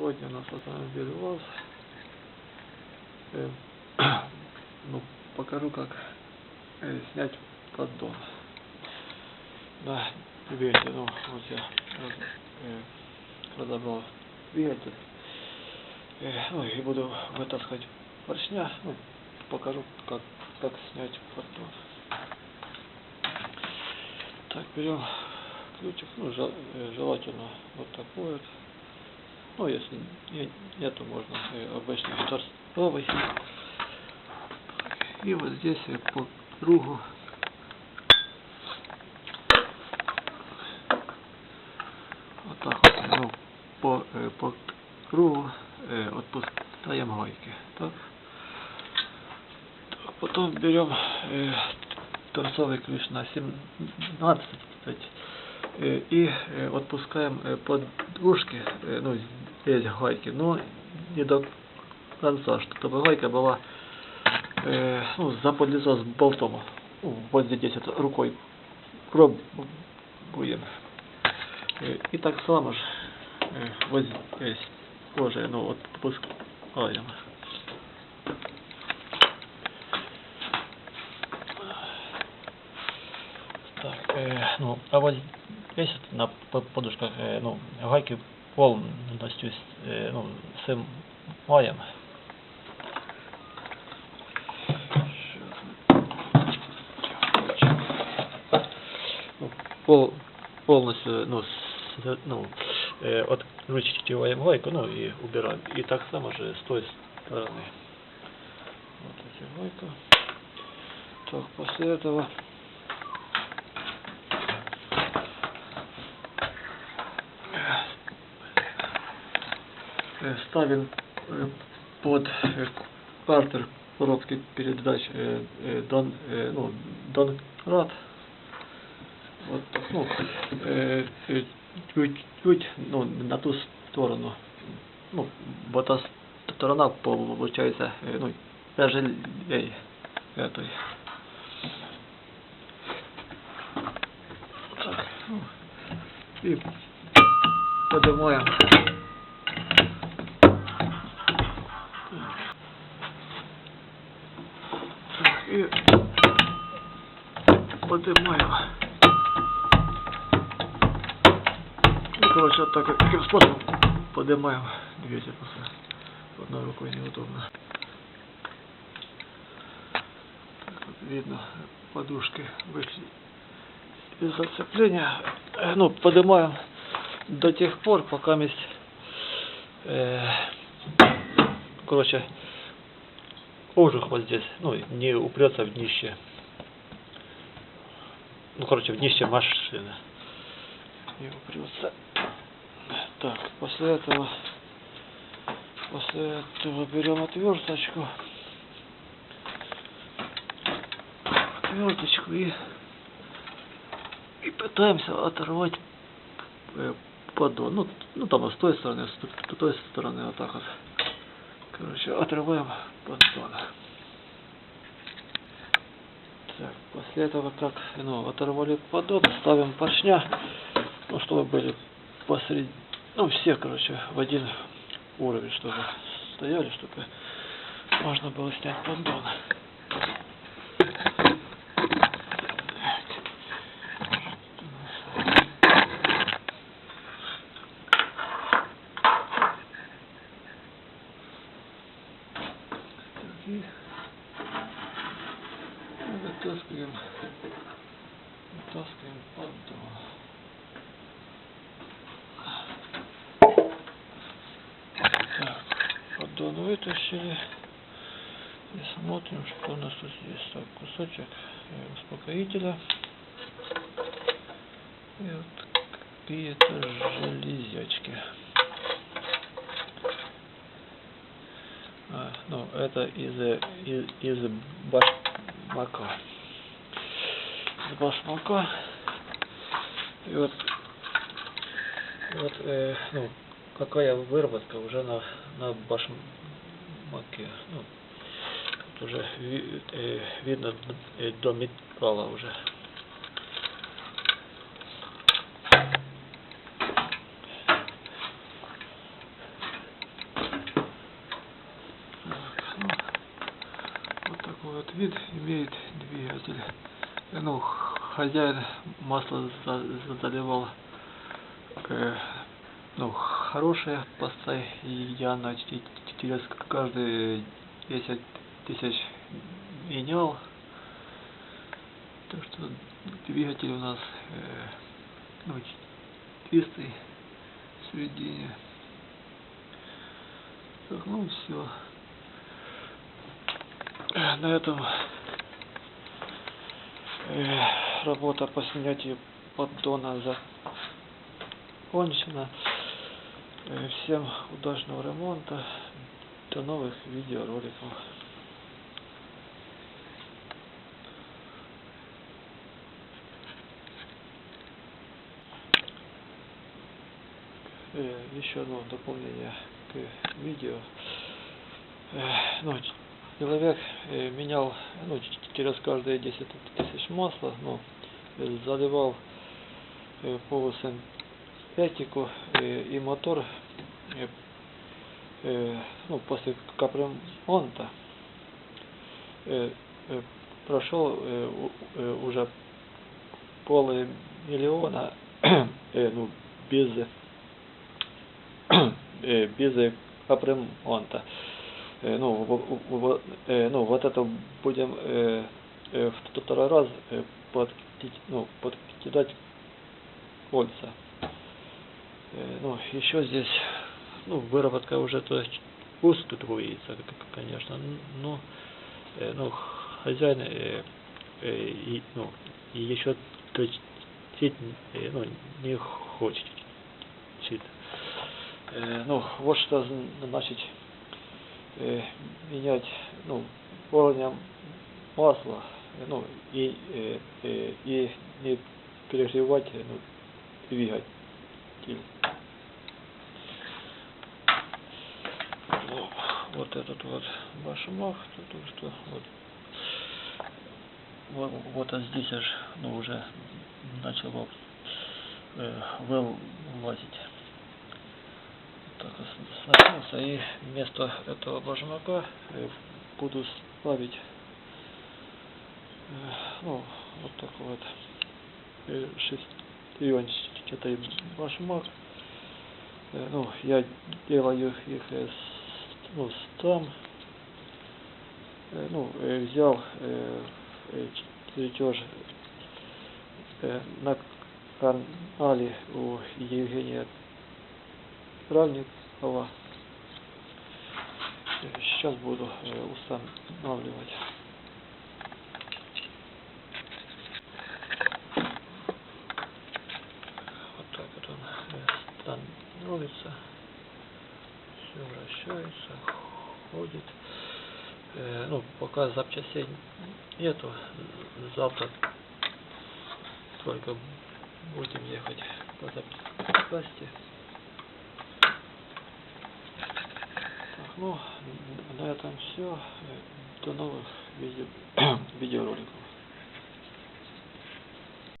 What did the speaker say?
Сегодня у нас автомобиль УАЗ. Э, ну, покажу, как э, снять поддон. Да, видите, ну, вот я раз- э, разобрал двигатель. Э, ну, и буду вытаскивать поршня. Ну, покажу, как, как снять поддон. Так, берем ключик, ну, э, желательно вот такой вот. Ну, если не- нету, можно э, обычный торцовый. И вот здесь э, по кругу вот так вот, ну, по, э, по кругу э, отпускаем гайки. Так. Так, потом берем э, торцовый ключ на 17 э, и э, отпускаем э, подушки, э, ну, здесь гайки, но не до конца, чтобы гайка была э, ну, заподлиза с болтом. Ну, вот здесь это рукой пробуем. Э, И так само же э, вот здесь тоже ну, отпускаем. Так, э, ну, а вот здесь на по- подушках, э, ну, гайки полностью э, ну, снимаем. Ну, пол, полностью, ну, с- ну, э, откручиваем гайку, ну, и убираем. И так само же с той стороны. Вот эти гайка. Так, после этого ставим э, под э, картер коробки передач э, э, Дон, э, ну, Донрад. Вот, так, ну, э, э, чуть-чуть, ну, на ту сторону. Ну, вот та сторона получается, э, ну, тяжелее этой. Так, ну, и поднимаем. Короче, вот так, таким способом поднимаем двигатель. просто Одной рукой неудобно. Так вот видно, подушки вышли из зацепления. Э, Ну, поднимаем до тех пор, пока есть, э, короче, кожух вот здесь, ну, не упрется в днище. Ну, короче, в днище машины. Не упрется. После этого, после этого берем отверточку. Отверточку и, и пытаемся оторвать поддон. Ну, ну там с той стороны, с той стороны вот так вот. Короче, отрываем поддон. Так, после этого как, ну, оторвали поддон, ставим поршня, ну, чтобы были посреди, ну, все, короче, в один уровень, чтобы стояли, чтобы можно было снять поддон. И вытаскиваем, вытаскиваем поддон. Так, поддон вытащили. И смотрим, что у нас тут есть. Так, кусочек э, успокоителя. И вот какие-то железячки. А, ну, это из, э, из, из башмака. Из башмака. И вот, вот э, ну, какая выработка уже на, на башмаке маки. Ну, тут уже э, видно э, до металла уже. Ну, вот такой вот вид имеет двигатель. Э, ну, хозяин масло за, заливал э, ну, хорошее постоянно через каждые 10 тысяч менял. Так что двигатель у нас э, ну, чистый в середине. Так, ну все. На этом э, работа по снятию поддона закончена. Э, Всем удачного ремонта. До новых видеороликов. Э, Еще одно дополнение к видео. Э, Ну, человек менял ну, через каждые 10 тысяч масла, ну, заливал э, полусинтетику э, и мотор э, э, ну, после капремонта прошел уже полмиллиона ну, без без капремонта. Ну, в- в- в- э, ну, вот это будем второй раз подкидать, ну, подкидать кольца. Э, ну, еще здесь, ну, выработка уже то есть к- конечно, но, э, ну, хозяин, э, э, и, ну, и еще то есть, э, ну, не хочет. Э, ну, вот что зн- значит э, менять, ну, уровнем масла, ну, и, э, э, и не перегревать, ну, двигатель. Ну, вот этот вот башмак, тут что вот, вот, вот а здесь аж, ну, уже начало э, вылазить. Так, сначался и вместо этого башмака э, буду ставить э, ну, вот такой вот э, шестеренчатый башмак. Э, ну, я делаю их э, с- ну, взял чертеж на канале у Евгения Правникова. Э, Сейчас буду устанавливать. Вот так вот он становится. Вращается, ходит. Э, ну, пока запчастей нету, завтра только будем ехать по запчасти. Так, ну, на этом все. До новых видео, видеороликов.